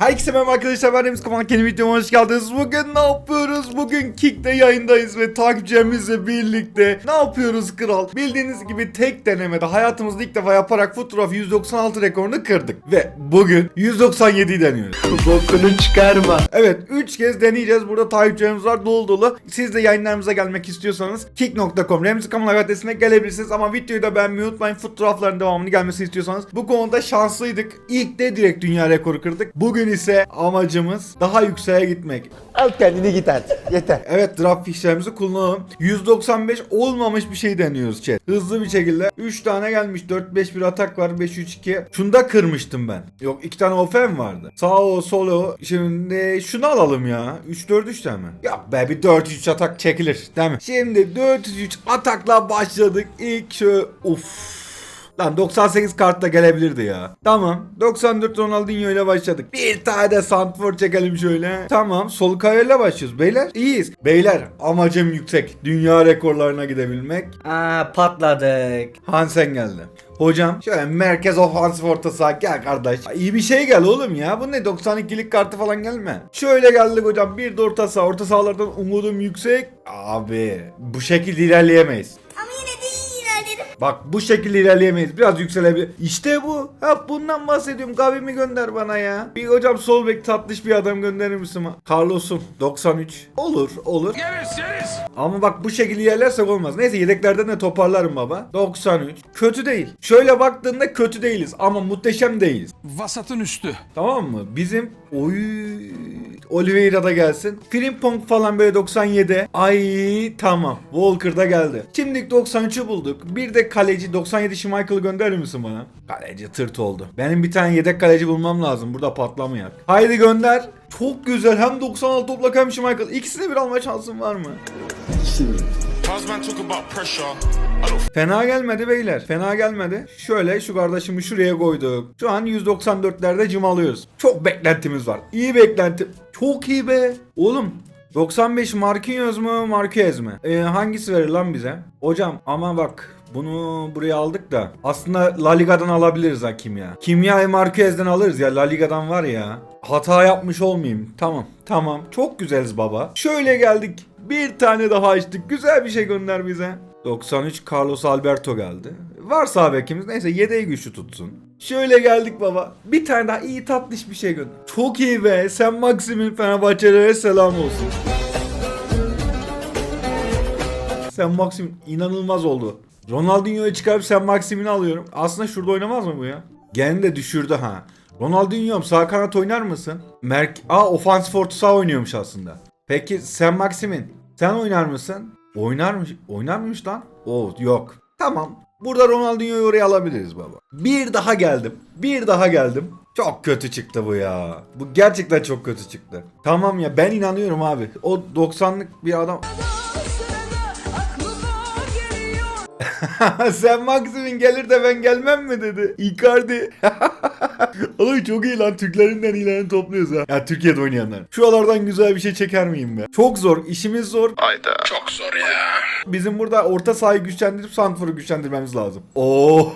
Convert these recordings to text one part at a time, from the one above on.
Herkese merhaba arkadaşlar ben Deniz Kamal yeni videoma hoş geldiniz. Bugün ne yapıyoruz? Bugün Kick'te yayındayız ve takipçilerimizle birlikte ne yapıyoruz kral? Bildiğiniz gibi tek denemede hayatımızda ilk defa yaparak Footgraph 196 rekorunu kırdık. Ve bugün 197'yi deniyoruz. Bokunu çıkarma. Evet 3 kez deneyeceğiz. Burada takipçilerimiz var dolu dolu. Siz de yayınlarımıza gelmek istiyorsanız kick.com Remzi Kamal adresine gelebilirsiniz. Ama videoyu da beğenmeyi unutmayın. Footgraph'ların devamını gelmesini istiyorsanız. Bu konuda şanslıydık. İlk de direkt dünya rekoru kırdık. Bugün ise amacımız daha yükseğe gitmek. Al kendini git artık. Yeter. Evet draft fişlerimizi kullanalım. 195 olmamış bir şey deniyoruz chat. Hızlı bir şekilde 3 tane gelmiş. 4-5 bir atak var. 5-3-2. Şunda kırmıştım ben. Yok 2 tane ofen vardı. Sağ o sol o. Şimdi şunu alalım ya. 3-4-3 tane mi? Yok be bir 4-3 atak çekilir. Değil mi? Şimdi 4-3 atakla başladık. İlk şöyle uf. Lan 98 kartla gelebilirdi ya. Tamam. 94 Ronaldinho ile başladık. Bir tane de Santfor çekelim şöyle. Tamam. Sol kayayla başlıyoruz. Beyler iyiyiz. Beyler amacım yüksek. Dünya rekorlarına gidebilmek. Aa patladık. Hansen geldi. Hocam şöyle merkez ofansif orta saha gel kardeş. İyi bir şey gel oğlum ya. Bu ne 92'lik kartı falan gelme. Şöyle geldik hocam. Bir de orta saha. Orta sahalardan umudum yüksek. Abi bu şekilde ilerleyemeyiz. Bak bu şekilde ilerleyemeyiz. Biraz yükselebilir. İşte bu. Ha bundan bahsediyorum. Gavimi gönder bana ya. Bir hocam sol bek tatlış bir adam gönderir misin? Carlos'un 93. Olur olur. Ama bak bu şekilde ilerlersek olmaz. Neyse yedeklerden de toparlarım baba. 93. Kötü değil. Şöyle baktığında kötü değiliz ama muhteşem değiliz. Vasatın üstü. Tamam mı? Bizim oy Oliveira da gelsin. Frimpong falan böyle 97. Ay tamam. Walker da geldi. Şimdi 93'ü bulduk. Bir de kaleci 97 Schmeichel'ı gönderir misin bana? Kaleci tırt oldu. Benim bir tane yedek kaleci bulmam lazım. Burada patlamayak. Haydi gönder. Çok güzel. Hem 96 toplak hem Schmeichel. İkisini bir alma şansın var mı? Husband talk about pressure. I don't Fena gelmedi beyler. Fena gelmedi. Şöyle şu kardeşimi şuraya koyduk. Şu an 194'lerde cımalıyoruz. Çok beklentimiz var. İyi beklenti. Çok iyi be. Oğlum 95 Marquinhos mu Marquez mi? Ee, hangisi verir lan bize? Hocam ama bak bunu buraya aldık da aslında La Liga'dan alabiliriz ha kimya. Kimyayı Marquez'den alırız ya La Liga'dan var ya. Hata yapmış olmayayım. Tamam tamam çok güzeliz baba. Şöyle geldik. Bir tane daha açtık. Güzel bir şey gönder bize. 93 Carlos Alberto geldi. Var sağ bekimiz. Neyse yedeği güçlü tutsun. Şöyle geldik baba. Bir tane daha iyi tatlış bir şey gönder. Çok iyi be. Sen Maxim'in Fenerbahçelere selam olsun. Sen Maxim inanılmaz oldu. Ronaldinho'yu çıkarıp sen Maxim'ini alıyorum. Aslında şurada oynamaz mı bu ya? Gene de düşürdü ha. Ronaldinho'm sağ kanat oynar mısın? Merk Aa ofansif orta saha oynuyormuş aslında. Peki sen Maxim'in sen oynar mısın? Oynarmış. Oynar mıymış lan? Oo yok. Tamam. Burada Ronaldinho'yu oraya alabiliriz baba. Bir daha geldim. Bir daha geldim. Çok kötü çıktı bu ya. Bu gerçekten çok kötü çıktı. Tamam ya ben inanıyorum abi. O 90'lık bir adam. Sen Maxim'in gelir de ben gelmem mi dedi. Icardi. Oğlum çok iyi lan. Türklerinden iyilerini topluyoruz ha. Ya Türkiye'de oynayanlar. Şuralardan güzel bir şey çeker miyim be? Çok zor. işimiz zor. Çok zor ya. Bizim burada orta sahayı güçlendirip Santfor'u güçlendirmemiz lazım. Oo!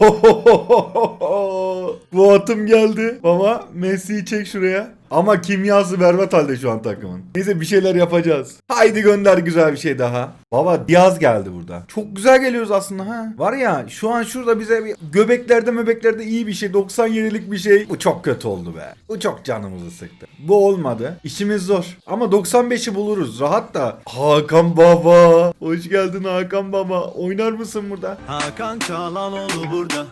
Bu atım geldi. Baba Messi'yi çek şuraya. Ama kimyası berbat halde şu an takımın. Neyse bir şeyler yapacağız. Haydi gönder güzel bir şey daha. Baba Diaz geldi burada. Çok güzel geliyoruz aslında ha. Var ya şu an şurada bize bir göbeklerde möbeklerde iyi bir şey. 97'lik bir şey. Bu çok kötü oldu be. Bu çok canımızı sıktı. Bu olmadı. İşimiz zor. Ama 95'i buluruz. Rahat da. Hakan Baba. Hoş geldin Hakan Baba. Oynar mısın burada? Hakan Çalanoğlu burada.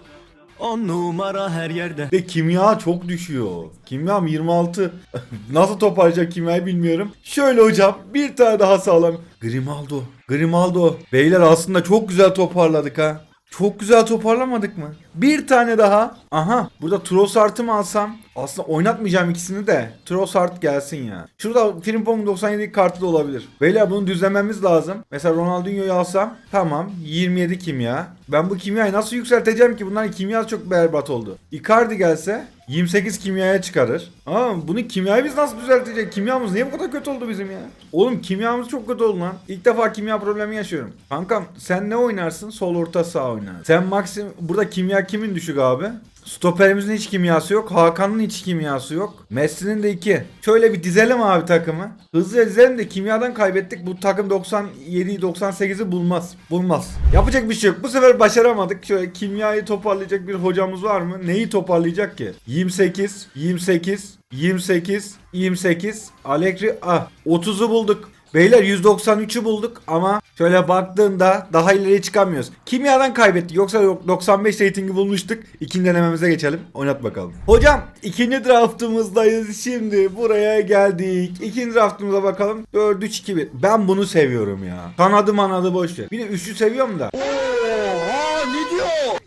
On numara her yerde. Ve kimya çok düşüyor. Kimyam 26. Nasıl toparlayacak kimyayı bilmiyorum. Şöyle hocam bir tane daha sağlam. Grimaldo. Grimaldo. Beyler aslında çok güzel toparladık ha. Çok güzel toparlamadık mı? Bir tane daha. Aha. Burada Trossard'ı mı alsam? Aslında oynatmayacağım ikisini de. Trossard gelsin ya. Şurada Frimpong 97 kartı da olabilir. Beyler bunu düzlememiz lazım. Mesela Ronaldinho'yu alsam. Tamam. 27 kimya. Ben bu kimyayı nasıl yükselteceğim ki? Bunların kimyası çok berbat oldu. Icardi gelse 28 kimyaya çıkarır. Ama bunu kimyayı biz nasıl düzelteceğiz? Kimyamız niye bu kadar kötü oldu bizim ya? Oğlum kimyamız çok kötü oldu lan. İlk defa kimya problemi yaşıyorum. Kankam sen ne oynarsın? Sol orta sağ oynar. Sen Maxim burada kimya kimin düşük abi? Stoperimizin hiç kimyası yok. Hakan'ın hiç kimyası yok. Messi'nin de 2. Şöyle bir dizelim abi takımı. Hızlıca dizelim de kimyadan kaybettik. Bu takım 97'yi 98'i bulmaz. Bulmaz. Yapacak bir şey yok. Bu sefer başaramadık. Şöyle kimyayı toparlayacak bir hocamız var mı? Neyi toparlayacak ki? 28, 28, 28, 28. Allegri ah 30'u bulduk. Beyler 193'ü bulduk ama şöyle baktığında daha ileriye çıkamıyoruz. Kimyadan kaybettik. Yoksa yok 95 ratingi bulmuştuk. İkinci denememize geçelim. Oynat bakalım. Hocam ikinci draftımızdayız. Şimdi buraya geldik. İkinci draftımıza bakalım. 4-3-2-1. Ben bunu seviyorum ya. Kanadı manadı boş ver. Bir de üçlü seviyorum da.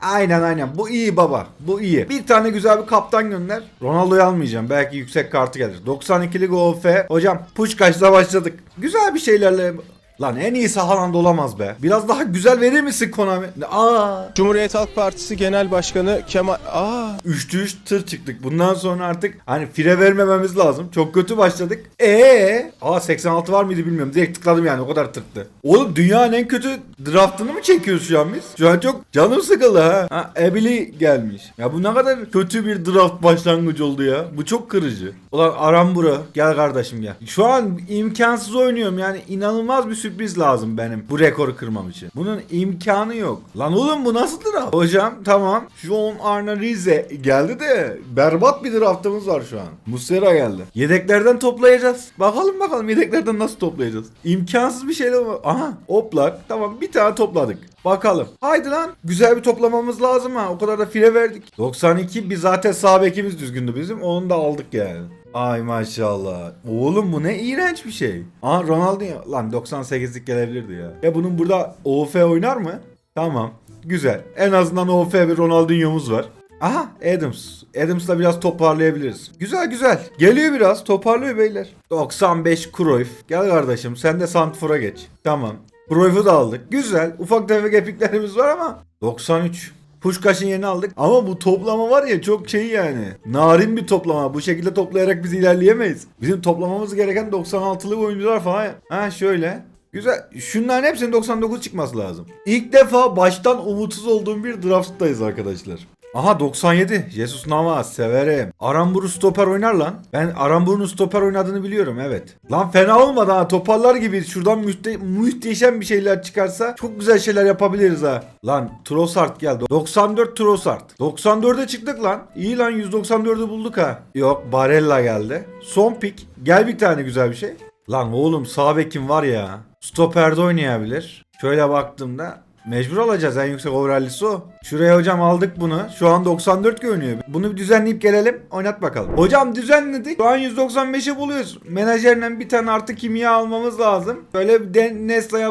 Aynen aynen. Bu iyi baba. Bu iyi. Bir tane güzel bir kaptan gönder. Ronaldo'yu almayacağım. Belki yüksek kartı gelir. 92'lik OF. Hocam Puşkaş'la başladık. Güzel bir şeylerle Lan en iyisi Haaland olamaz be. Biraz daha güzel verir misin Konami? Aa. Cumhuriyet Halk Partisi Genel Başkanı Kemal... Aa, Üçlü üç tır çıktık. Bundan sonra artık hani fire vermememiz lazım. Çok kötü başladık. Ee, aa 86 var mıydı bilmiyorum. Direkt tıkladım yani o kadar tırttı. Oğlum dünyanın en kötü draftını mı çekiyoruz şu an biz? Şu an çok canım sıkıldı ha. Ha Ebili gelmiş. Ya bu ne kadar kötü bir draft başlangıcı oldu ya. Bu çok kırıcı. Ulan Arambura gel kardeşim gel. Şu an imkansız oynuyorum yani inanılmaz bir sürpriz lazım benim bu rekoru kırmam için. Bunun imkanı yok. Lan oğlum bu nasıl draft? Hocam tamam. John Arne Rize geldi de berbat bir draftımız var şu an. Muslera geldi. Yedeklerden toplayacağız. Bakalım bakalım yedeklerden nasıl toplayacağız. İmkansız bir şeyler var. Aha oplak. Tamam bir tane topladık. Bakalım. Haydi lan. Güzel bir toplamamız lazım ha. O kadar da file verdik. 92 bir zaten sağ bekimiz düzgündü bizim. Onu da aldık yani. Ay maşallah. Oğlum bu ne iğrenç bir şey. Aa Ronaldinho. Lan 98'lik gelebilirdi ya. Ya bunun burada OF oynar mı? Tamam. Güzel. En azından OF bir Ronaldinho'muz var. Aha Adams. Adams'la biraz toparlayabiliriz. Güzel güzel. Geliyor biraz. Toparlıyor beyler. 95 Cruyff. Gel kardeşim sen de Santfor'a geç. Tamam. Cruyff'u da aldık. Güzel. Ufak tefek epiklerimiz var ama 93. Puşkaş'ın yerini aldık. Ama bu toplama var ya çok şey yani. Narin bir toplama. Bu şekilde toplayarak biz ilerleyemeyiz. Bizim toplamamız gereken 96'lık oyuncular falan. Ha şöyle. Güzel. Şunların hepsinin 99 çıkması lazım. İlk defa baştan umutsuz olduğum bir drafttayız arkadaşlar. Aha 97. Jesus Navas severim. Aramburu stoper oynar lan. Ben Aramburu'nun stoper oynadığını biliyorum evet. Lan fena olmadı ha toparlar gibi şuradan mühte- muhteşem bir şeyler çıkarsa çok güzel şeyler yapabiliriz ha. Lan Trossard geldi. 94 Trossard. 94'e çıktık lan. İyi lan 194'ü bulduk ha. Yok Barella geldi. Son pik. Gel bir tane güzel bir şey. Lan oğlum sağ bekim var ya. Stoperde oynayabilir. Şöyle baktığımda Mecbur alacağız en yüksek overallisi o. Şuraya hocam aldık bunu. Şu an 94 görünüyor. Bunu bir düzenleyip gelelim. Oynat bakalım. Hocam düzenledik. Şu an 195'i buluyoruz. Menajerden bir tane artı kimya almamız lazım. Böyle bir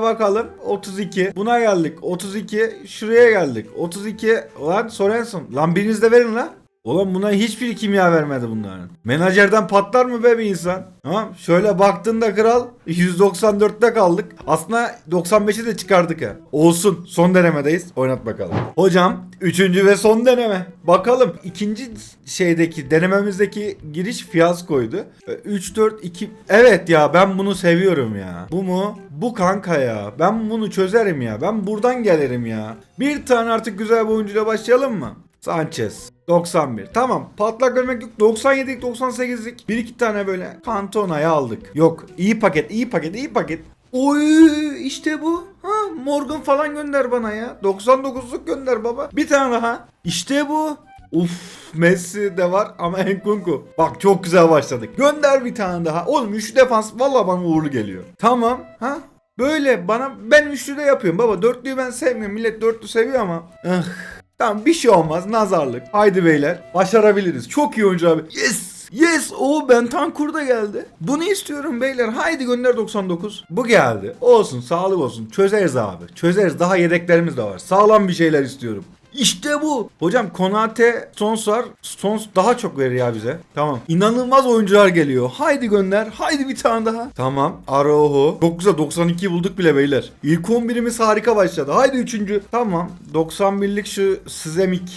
bakalım. 32. Buna geldik. 32. Şuraya geldik. 32. Lan Sorenson. Lan biriniz verin lan. Ulan buna hiçbir kimya vermedi bunların. Menajerden patlar mı be bir insan? Tamam. Şöyle baktığında kral 194'te kaldık. Aslında 95'i de çıkardık ha. Olsun. Son denemedeyiz. Oynat bakalım. Hocam 3. ve son deneme. Bakalım. ikinci şeydeki denememizdeki giriş fiyaskoydu. 3 4 2 Evet ya ben bunu seviyorum ya. Bu mu? Bu kanka ya. Ben bunu çözerim ya. Ben buradan gelirim ya. Bir tane artık güzel bir oyuncuyla başlayalım mı? Sanchez. 91. Tamam. Patlak vermek yok. 97'lik 98'lik. Bir iki tane böyle Cantona'yı aldık. Yok. iyi paket iyi paket iyi paket. Oy işte bu. Ha Morgan falan gönder bana ya. 99'luk gönder baba. Bir tane daha. İşte bu. Uf Messi de var ama Enkunku. Bak çok güzel başladık. Gönder bir tane daha. Oğlum üçlü defans valla bana uğurlu geliyor. Tamam. Ha Böyle bana ben üçlü de yapıyorum baba. Dörtlüyü ben sevmiyorum. Millet dörtlü seviyor ama. Ah. Tamam bir şey olmaz nazarlık. Haydi beyler başarabiliriz. Çok iyi oyuncu abi. Yes. Yes o Bentancur da geldi. Bunu istiyorum beyler. Haydi gönder 99. Bu geldi. Olsun sağlık olsun. Çözeriz abi. Çözeriz. Daha yedeklerimiz de var. Sağlam bir şeyler istiyorum. İşte bu. Hocam Konate, Stones var. Stones daha çok verir ya bize. Tamam. İnanılmaz oyuncular geliyor. Haydi gönder. Haydi bir tane daha. Tamam. Araujo. Çok güzel 92 bulduk bile beyler. İlk 11'imiz harika başladı. Haydi üçüncü. Tamam. 91'lik şu Sizemik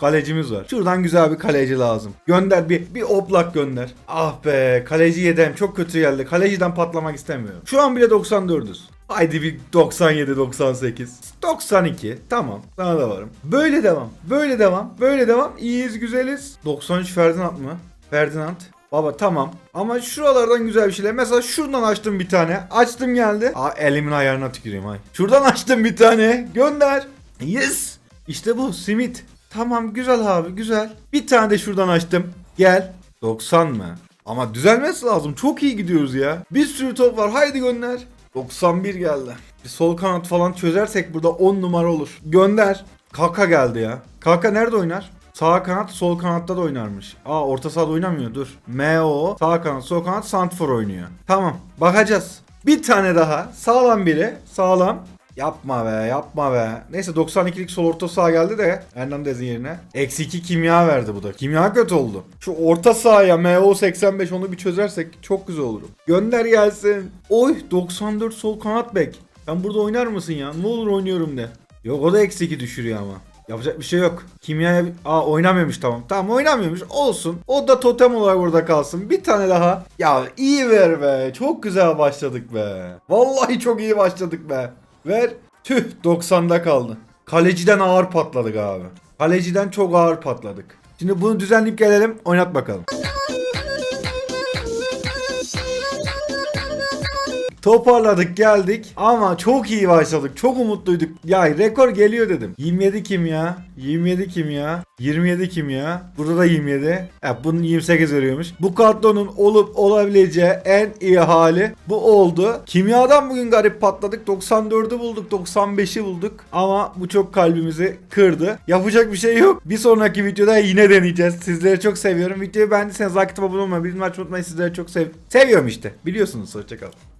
kalecimiz var. Şuradan güzel bir kaleci lazım. Gönder bir bir oplak gönder. Ah be kaleci yedem çok kötü geldi. Kaleciden patlamak istemiyorum. Şu an bile 94'üz. Haydi bir 97 98 92 tamam sana da varım. Böyle devam. Böyle devam. Böyle devam. İyiyiz güzeliz. 93 Ferdinand mı? Ferdinand. Baba tamam. Ama şuralardan güzel bir şeyler. Mesela şuradan açtım bir tane. Açtım geldi. Aa elimin ayarına tüküreyim ay. Şuradan açtım bir tane. Gönder. Yes. İşte bu simit. Tamam güzel abi güzel. Bir tane de şuradan açtım. Gel. 90 mı? Ama düzelmesi lazım. Çok iyi gidiyoruz ya. Bir sürü top var. Haydi gönder. 91 geldi. Bir sol kanat falan çözersek burada 10 numara olur. Gönder. Kaka geldi ya. Kaka nerede oynar? Sağ kanat, sol kanatta da oynarmış. Aa orta sahada oynamıyor dur. MO, sağ kanat, sol kanat, Santfor oynuyor. Tamam, bakacağız. Bir tane daha. Sağlam biri. Sağlam. Yapma be, yapma be. Neyse 92'lik sol orta saha geldi de Hernandez'in yerine. Eksi 2 kimya verdi bu da. Kimya kötü oldu. Şu orta sahaya MO 85 onu bir çözersek çok güzel olur. Gönder gelsin. Oy 94 sol kanat bek. Sen burada oynar mısın ya? Ne olur oynuyorum de. Yok o da eksi 2 düşürüyor ama. Yapacak bir şey yok. Kimyaya... Aa oynamıyormuş tamam. Tamam oynamıyormuş. Olsun. O da totem olarak orada kalsın. Bir tane daha. Ya iyi ver be. Çok güzel başladık be. Vallahi çok iyi başladık be. Ver. Tüh 90'da kaldı. Kaleciden ağır patladık abi. Kaleciden çok ağır patladık. Şimdi bunu düzenleyip gelelim. Oynat bakalım. Toparladık geldik ama çok iyi başladık. Çok umutluyduk. Ya rekor geliyor dedim. 27 kim ya? 27 kim ya? 27 kim ya? Burada da 27. Ya bunun 28 veriyormuş. Bu kartonun olup olabileceği en iyi hali bu oldu. Kimyadan bugün garip patladık. 94'ü bulduk, 95'i bulduk. Ama bu çok kalbimizi kırdı. Yapacak bir şey yok. Bir sonraki videoda yine deneyeceğiz. Sizleri çok seviyorum. Videoyu beğendiyseniz like abone olmayı, bildirim açmayı unutmayın. Sizleri çok sev seviyorum işte. Biliyorsunuz. Hoşçakalın.